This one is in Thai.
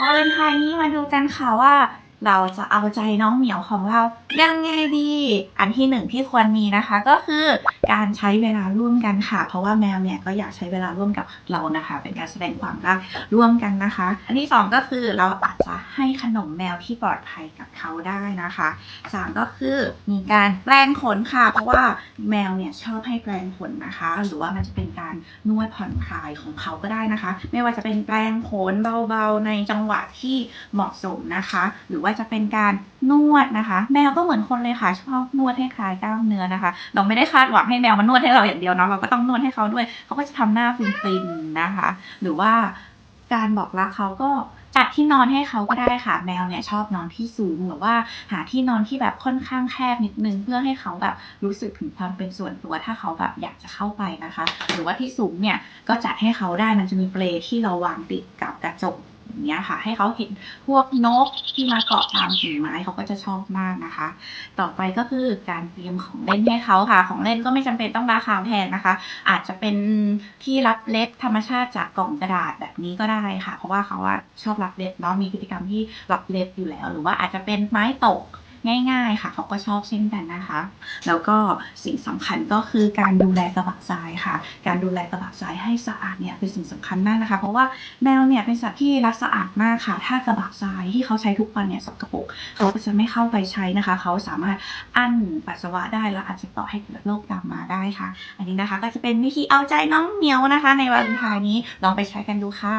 วาเลนไทน์นี้มาดูกันค่ะว่า เราจะเอาใจน้องเหมียวของเรายังไงดี อันที่หนึ่งที่ควรมีนะคะก็คือการใช้เวลาร่วมกันค่ะ เพราะว่าแมวเนี่ยก็อยากใช้เวลาร่วมกับเรานะคะ เป็นการแสดงความรักร่วมกันนะคะ อันที่สองก็คือเราอาจจะให้ขนมแมวที่ปลอดภัยกับเขาได้นะคะสามก็คือมีการแปรงขนค่ะ เพราะว่าแมวเนี่ยชอบให้แปรงขนนะคะ หรือว่ามันจะเป็นการนวดผ่อนคลายของเขาก็ได้นะคะ ไม่ว่าจะเป็นแปรงขนเบาๆในจังหวะที่เหมาะสมนะคะ หรือว่าจะเป็นการนวดนะคะ แมวก็เหมือนคนเลยค่ะชอบนวดให้คลายกล้ามเนื้อนะคะ เราไม่ได้คาดหวังให้แมวมานวดให้เราอย่างเดียวเนาะเราก็ต้องนวดให้เขาด้วย เขาก็จะทำหน้าฟินๆนะคะ หรือว่าการบอกรักเขาก็จัดที่นอนให้เขาก็ได้ค่ะ แมวเนี่ยชอบนอนที่สูงหรือว่าหาที่นอนที่แบบค่อนข้างแคบนิดนึง เพื่อให้เขาแบบรู้สึกถึงความเป็นส่วนตัวถ้าเขาแบบอยากจะเข้าไปนะคะ หรือว่าที่สูงเนี่ยก็จัดให้เขาได้มันจะมีเปลที่เราวางติดกับกระจก อย่างเงี้ยค่ะ ให้เขาเห็นพวกนกที่มาเกาะตามกิ่งไม้เขาก็จะชอบมากนะคะ ต่อไปก็คือการเตรียมของเล่นให้เขาค่ะ ของเล่นก็ไม่จำเป็นต้องราคาแพงนะคะ อาจจะเป็นที่รับเล็บธรรมชาติจากกล่องกระดาษแบบนี้ก็ได้ค่ะ เพราะว่าเขาว่าชอบรับเล็บเนาะมีพฤติกรรมที่รับเล็บอยู่แล้ว หรือว่าอาจจะเป็นไม้ตก ง่ายๆค่ะเขาก็ชอบเช่นกันนะคะ แล้วก็สิ่งสำคัญก็คือการดูแลกระบะทรายค่ะ การดูแลกระบะทรายให้สะอาดเนี่ยเป็นสิ่งสำคัญมากนะคะ เพราะว่าแมวเนี่ยเป็นสัตว์ที่รักสะอาดมากค่ะ ถ้ากระบะทรายที่เขาใช้ทุกวันเนี่ยสกปรกเขาก็จะไม่เข้าไปใช้นะคะ เขาสามารถอั้นปัสสาวะได้แล้วอาจจะต่อให้เกิดโรคตามมาได้ค่ะ อันนี้นะคะก็จะเป็นวิธีเอาใจน้องเหมียวนะคะ ในวันวานี้ลองไปใช้กันดูค่ะ